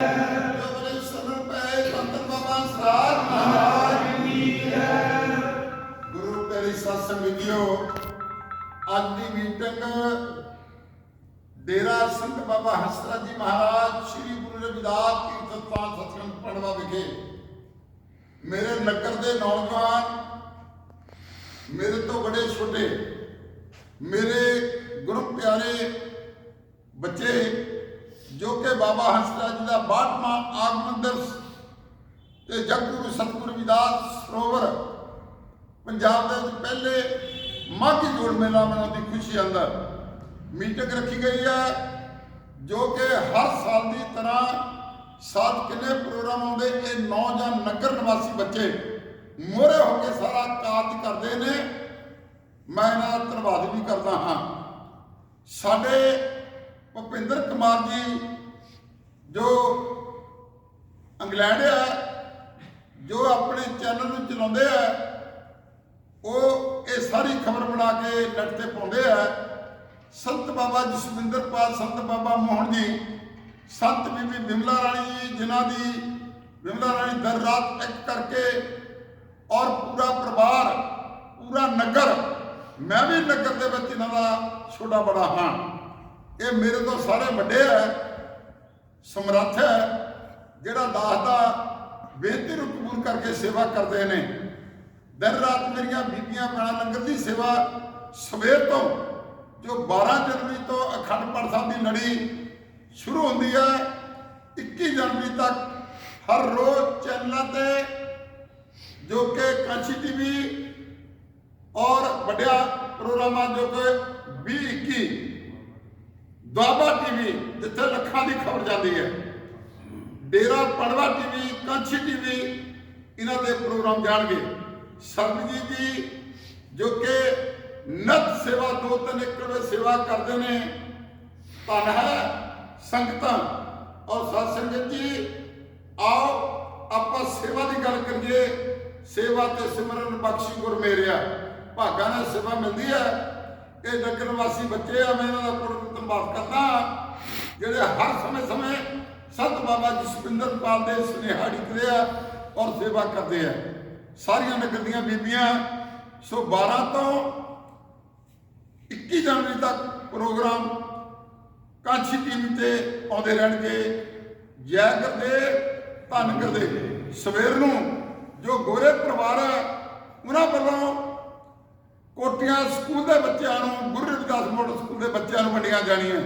ਜਬਰੇ ਸਰਨ ਪੈ ਸੰਤ ਬਾਬਾ ਸਰਾਜ ਮਹਾਰਾਜ ਕੀ ਗੁਰੂ ਪਿਆਰੀ ਸਾਧ ਸੰਗਤਿਓ ਅੱਜ ਦੀ ਮੀਟਿੰਗ ਡੇਰਾ ਸੰਤ ਬਾਬਾ ਹਸਰਤ ਜੀ ਮਹਾਰਾਜ ਸ੍ਰੀ ਗੁਰੂ ਰਵਿਦਾਸ ਤੀਰਥ ਸਥਾਨ ਸਤਸੰਗ ਪੜਵਾ ਵਿਖੇ। ਮੇਰੇ ਨਗਰ ਦੇ ਨੌਜਵਾਨ, ਮੇਰੇ ਤੋਂ ਬੜੇ ਛੋਟੇ, ਮੇਰੇ ਗੁਰੂ ਪਿਆਰੇ ਬੱਚੇ ਜੋ ਕਿ ਬਾਬਾ ਹੰਸਰਾਜ ਜੀ ਦਾ 62ਵਾਂ ਆਗਮਨ ਦਿਵਸ ਤੇ ਜਗਗੁਰੂ ਸਤਿਗੁਰੂ ਵਿਦਾਸ ਸਰੋਵਰ ਪੰਜਾਬ ਦੇ ਵਿੱਚ ਪਹਿਲੇ ਮਾਘੀ ਜੋੜ ਮੇਲਾ ਮਨਾਉਣ ਦੀ ਖੁਸ਼ੀ ਅੰਦਰ ਮੀਟਿੰਗ ਰੱਖੀ ਗਈ ਹੈ, ਜੋ ਕਿ ਹਰ ਸਾਲ ਦੀ ਤਰ੍ਹਾਂ ਸਾਤ ਕਿੰਨੇ ਪ੍ਰੋਗਰਾਮ ਆਉਂਦੇ, ਇਹ ਨੌਜਵਾਨ ਨਗਰ ਨਿਵਾਸੀ ਬੱਚੇ ਮੋਰੇ ਹੋ ਕੇ ਸਾਰਾ ਕਾਰਜ ਕਰਦੇ ਨੇ। ਮੈਂ ਇਹਨਾਂ ਦਾ ਧੰਨਵਾਦ ਵੀ ਕਰਦਾ ਹਾਂ। ਸਾਡੇ ਭੁਪਿੰਦਰ ਕੁਮਾਰ ਜੀ ਇੰਗਲੈਂਡ ਆ, ਜੋ ਆਪਣੇ ਚੈਨਲ ਨੂੰ ਚਲਾਉਂਦੇ ਆ, ਉਹ ਇਹ ਸਾਰੀ ਖਬਰ ਬਣਾ ਕੇ ਨੈਟ ਤੇ ਪਾਉਂਦੇ ਆ। ਸੰਤ ਬਾਬਾ ਜਸਵਿੰਦਰ ਪਾਲ ਸੰਤ ਬਾਬਾ ਮੋਹਨ ਜੀ, ਸੰਤ ਬੀਬੀ ਬਿਮਲਾ ਰਾਣੀ ਜੀ, ਜਿਨ੍ਹਾਂ ਦੀ ਬਿਮਲਾ ਰਾਣੀ ਦਰ ਰਾਤ ਇੱਕ ਕਰਕੇ ਔਰ ਪੂਰਾ ਪਰਿਵਾਰ, ਪੂਰਾ ਨਗਰ, ਮੈਂ ਵੀ ਨਗਰ ਦੇ ਵਿੱਚ ਇਹਨਾਂ ਦਾ ਛੋਟਾ ਬੜਾ ਹਾਂ। ਇਹ ਮੇਰੇ ਤੋਂ ਸਾਰੇ ਵੱਡੇ ਹੈ ਸਮਰੱਥ ਹੈ ਜਿਹੜਾ ਦਾਸ ਦਾ ਬੇਨਤੀ ਨੂੰ ਕਬੂਲ ਕਰਕੇ ਸੇਵਾ ਕਰਦੇ ਨੇ, ਦਿਨ ਰਾਤ ਮੇਰੀਆਂ ਬੀਬੀਆਂ ਭੈਣਾਂ ਲੰਗਰ ਦੀ ਸੇਵਾ ਸਵੇਰ ਤੋਂ ਜੋ 12 ਜਨਵਰੀ ਤੋਂ ਅਖੰਡ ਪਾਠ ਸਾਹਿਬ ਦੀ ਲੜੀ ਸ਼ੁਰੂ ਹੁੰਦੀ ਹੈ 21 ਜਨਵਰੀ ਤੱਕ ਹਰ ਰੋਜ਼ ਚੈਨਲਾਂ ਤੇ ਜੋ ਕਿ ਕਾਂਚੀ ਟੀਵੀ ਔਰ ਵੱਡਿਆ ਪ੍ਰੋਗਰਾਮਾਂ ਜੋ ਕਿ 20 21 ਦੁਆਬਾ ਟੀਵੀ, ਜਿੱਥੇ ਲੱਖਾਂ ਦੀ ਖਬਰ ਜਾਂਦੀ ਹੈ। ਡੇਰਾ ਪੜਵਾ ਟੀਵੀ ਕਾਂਚੀ ਟੀਵੀ ਇਹਨਾਂ ਦੇ ਪ੍ਰੋਗਰਾਮ ਜਾਣਗੇ। ਸਰਬਜੀਤ ਜੀ, ਜੋ ਕਿ ਨਤ ਸੇਵਾ, ਦੋ ਤਿੰਨ ਏਕੜ ਸੇਵਾ ਕਰਦੇ ਨੇ, ਧੰਨ ਹੈ ਸੰਗਤਾਂ। ਔਰ ਸਤ ਸੰਗਤ ਜੀ, ਆਓ ਆਪਾਂ ਸੇਵਾ ਦੀ ਗੱਲ ਕਰੀਏ। ਸੇਵਾ ਤੇ ਸਿਮਰਨ ਬਖਸ਼ੀ ਗੁਰ ਮੇਰਿਆ। ਭਾਗਾਂ ਨਾਲ ਸੇਵਾ ਮਿਲਦੀ ਹੈ। ਇਹ ਨਗਰ ਵਾਸੀ ਬੱਚੇ ਆ, ਮੈਂ ਇਹਨਾਂ ਦਾ ਪੁਰਤ ਧੰਨਵਾਦ ਕਰਦਾ। ਜਿਹੜੇ ਹਰ ਸਮੇਂ ਸਮੇਂ ਸੰਤ ਬਾਬਾ ਜਸਵਿੰਦਰ ਪਾਲ ਦੇ ਸੁਨੇਹਾ ਡਿੱਗਦੇ ਆ ਔਰ ਸੇਵਾ ਕਰਦੇ ਆ। ਸਾਰੀਆਂ ਨਗਰ ਦੀਆਂ ਬੀਬੀਆਂ, ਸੋ 12 ਤੋਂ 21 ਜਨਵਰੀ ਤੱਕ ਪ੍ਰੋਗਰਾਮ ਕਾਂਛੀ ਟੀਵੀ ਤੇ ਆਉਂਦੇ ਰਹਿਣਗੇ। ਜੈ ਕਰਦੇ ਧੰਨ ਕਰਦੇ ਸਵੇਰ ਨੂੰ ਜੋ ਗੋਰੇ ਪਰਿਵਾਰ ਹੈ ਉਹਨਾਂ ਵੱਲੋਂ ਕੋਟੀਆਂ ਸਕੂਲ ਦੇ ਬੱਚਿਆਂ ਨੂੰ, ਗੁਰੂ ਰਵਿਦਾਸ ਮੋਡਲ ਸਕੂਲ ਦੇ ਬੱਚਿਆਂ ਨੂੰ ਵੰਡੀਆਂ ਜਾਣੀਆਂ।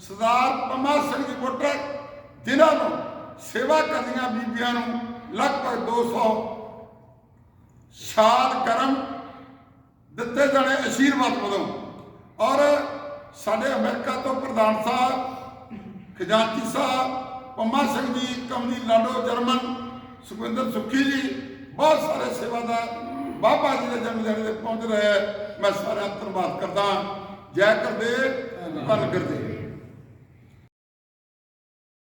ਸਰਦਾਰ ਪੰਮਾ ਸਿੰਘ ਜੀ ਕੋਟਰ ਜਿਨ੍ਹਾਂ ਨੂੰ ਸੇਵਾ ਕਰਦੀਆਂ ਬੀਬੀਆਂ ਨੂੰ ਲਗਭਗ 200 ਸ਼ਾਦ ਕਰਮ ਦਿੱਤੇ ਜਾਣੇ ਅਸ਼ੀਰਵਾਦ ਵੱਲੋਂ। ਔਰ ਸਾਡੇ ਅਮਰੀਕਾ ਤੋਂ ਪ੍ਰਧਾਨ ਸਾਹਿਬ, ਖਜ਼ਾਨਚੀ ਸਾਹਿਬ, ਪੰਮਾ ਸਿੰਘ ਜੀ ਕਮਲੀ ਲਾਡੋ, ਜਰਮਨ ਸੁਖਵਿੰਦਰ ਸੁੱਖੀ ਜੀ, ਬਹੁਤ ਸਾਰੇ ਸੇਵਾਦਾਰ ਬਾਬਾ ਜੀ ਦੇ ਜਨਮ ਦਿਨ ਤੇ ਪਹੁੰਚ ਰਹੇ ਮੈਂ ਸਾਰਿਆਂ ਦਾ ਧੰਨਵਾਦ ਕਰਦਾ ਜੈ ਕਰਦੇ ਧੰਨ ਕਰਦੇ